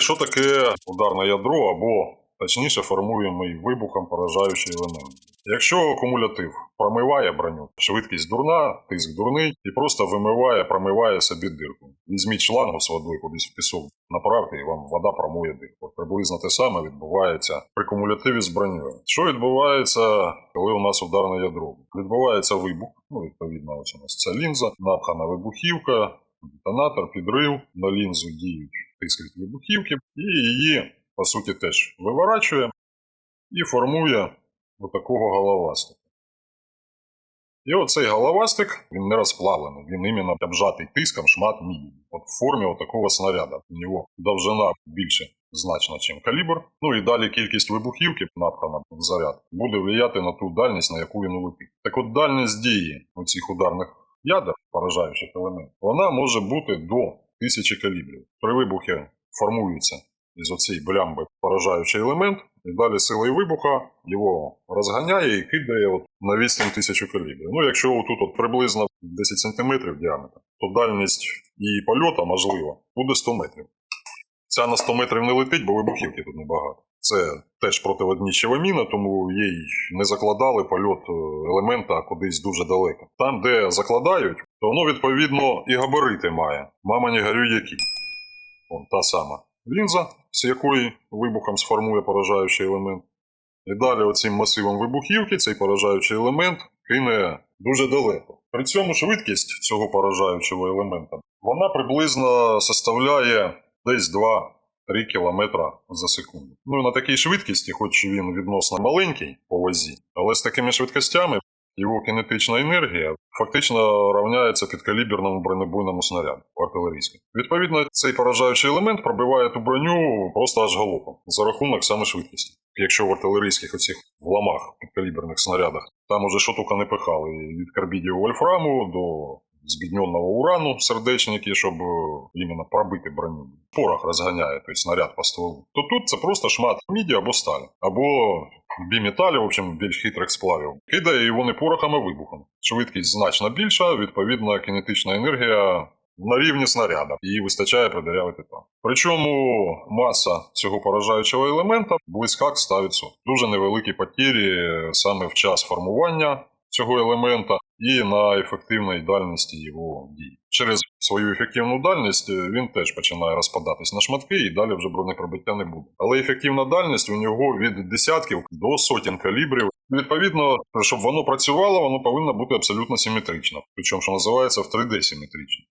Що таке ударне ядро або точніше формуємий вибухом поражаючий елемент? Якщо кумулятив промиває броню, швидкість дурна, тиск дурний і просто вимиває, промиває собі дирку. Візьміть шлангу з водою кудись в пісок, направте і вам вода промує дирку. Приблизно те саме відбувається при кумулятиві з броньою. Що відбувається, коли у нас ударне ядро? Відбувається вибух, ну відповідно, ось у нас ця лінза, напхана вибухівка, детонатор, підрив, на лінзу діють тиск від вибухівки, і її, по суті, теж виворачує і формує отакого головастика. І оцей головастик, він не розплавлений, він іменно обжатий тиском шмат міді. От в формі отакого снаряда. У нього довжина більше значно, ніж калібр. Ну і далі кількість вибухівки, напхана в заряд, буде впливати на ту дальність, на яку він летить. Так от дальність дії оцих ударних ядер, поражаючих елементів, вона може бути до тисячі калібрів. При вибухі формується із оцієї блямби поражаючий елемент, і далі силою вибуха його розганяє і кидає от на відстань тисячу калібрів. Ну, якщо тут от приблизно 10 см діаметр, то дальність її польоту, можливо, буде 100 метрів. Ця на 100 метрів не летить, бо вибухівки тут небагато. Це теж противоднічева міна, тому їй не закладали польот е, елемента кудись дуже далеко. Там, де закладають, то воно відповідно і габарити має. Мама не горюй які. Вон та сама лінза, з якої вибухом сформує поражаючий елемент. І далі оцим масивом вибухівки цей поражаючий елемент кине дуже далеко. При цьому швидкість цього поражаючого елемента вона приблизно составляє десь 2-3 км за секунду. Ну на такій швидкості, хоч він відносно маленький по вазі, але з такими швидкостями його кінетична енергія фактично равняється підкаліберному бронебойному снаряду артилерійському. Відповідно, цей поражаючий елемент пробиває ту броню просто аж галопом за рахунок саме швидкості. Якщо в артилерійських оцих вламах підкаліберних снарядах там уже що не пихали від карбідів вольфраму до збідненого урану сердечники, щоб е, іменно пробити броню. Порох розганяє той снаряд по стволу. То тут це просто шмат міді або сталі, або біметалів, в общем, більш хитрих сплавів. Кидає його не порохом, вибухом. Швидкість значно більша, відповідно, кінетична енергія на рівні снаряда. Її вистачає продырявити там. Причому маса цього поражаючого елемента близька к 100%. Дуже невеликі потірі саме в час формування цього елемента і на ефективній дальності його дій. Через свою ефективну дальність е, він теж починає розпадатись на шматки, і далі вже бронепробиття не буде. Але ефективна дальність у нього від десятків до сотень калібрів. Відповідно, щоб воно працювало, воно повинно бути абсолютно симетрично. Причому, що називається в 3D симетрично.